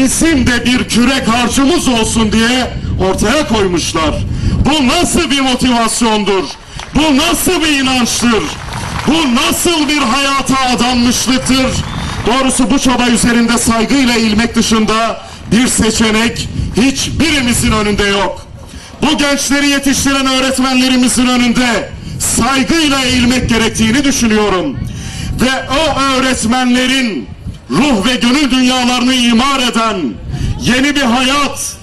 bizim de bir kürek harcımız olsun diye ortaya koymuşlar. Bu nasıl bir motivasyondur? Bu nasıl bir inançtır? Bu nasıl bir hayata adanmışlıktır? Doğrusu bu çaba üzerinde saygıyla eğilmek dışında bir seçenek hiçbirimizin önünde yok. Bu gençleri yetiştiren öğretmenlerimizin önünde saygıyla eğilmek gerektiğini düşünüyorum. Ve o öğretmenlerin ruh ve gönül dünyalarını imar eden yeni bir hayat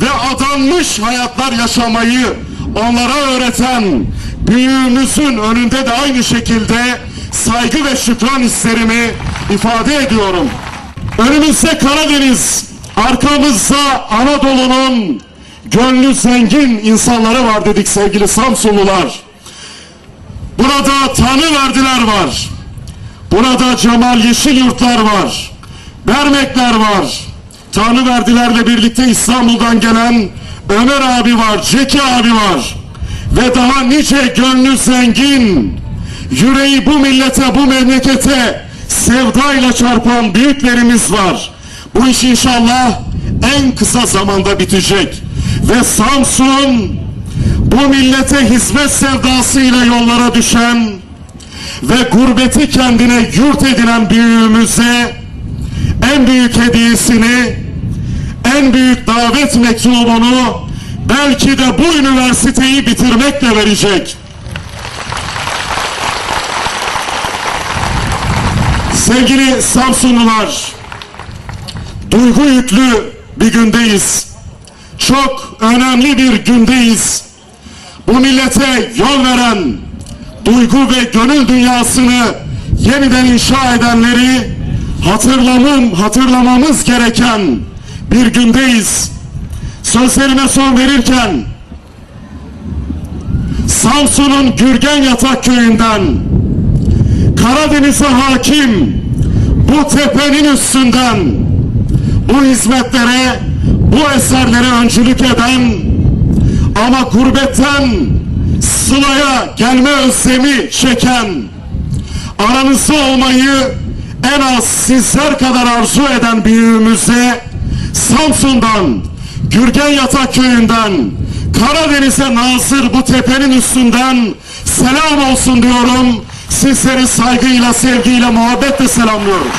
ve adanmış hayatlar yaşamayı onlara öğreten büyüğümüzün önünde de aynı şekilde saygı ve şükran hislerimi ifade ediyorum. Önümüzde Karadeniz, arkamızda Anadolu'nun gönlü zengin insanları var dedik sevgili Samsunlular. Burada tanı verdiler var. Burada Cemal Yeşilyurtlar var. Bermekler var. Tanrı verdilerle birlikte İstanbul'dan gelen Ömer abi var, Ceki abi var. Ve daha nice gönlü zengin, yüreği bu millete, bu memlekete sevdayla çarpan büyüklerimiz var. Bu iş inşallah en kısa zamanda bitecek. Ve Samsun bu millete hizmet sevdasıyla yollara düşen ve gurbeti kendine yurt edinen büyüğümüze en büyük hediyesini, en büyük davet mektubunu belki de bu üniversiteyi bitirmekle verecek. Sevgili Samsunlular, duygu yüklü bir gündeyiz. Çok önemli bir gündeyiz. Bu millete yol veren, duygu ve gönül dünyasını yeniden inşa edenleri hatırlamam, hatırlamamız gereken bir gündeyiz. Sözlerime son verirken Samsun'un Gürgen Yatak köyünden Karadeniz'e hakim bu tepenin üstünden bu hizmetlere, bu eserlere öncülük eden ama gurbetten Sıla'ya gelme özlemi çeken, aranızda olmayı en az sizler kadar arzu eden büyüğümüze Samsun'dan, Gürgen Yatak Köyü'nden, Karadeniz'e nazır bu tepenin üstünden selam olsun diyorum. Sizleri saygıyla, sevgiyle, muhabbetle selamlıyorum.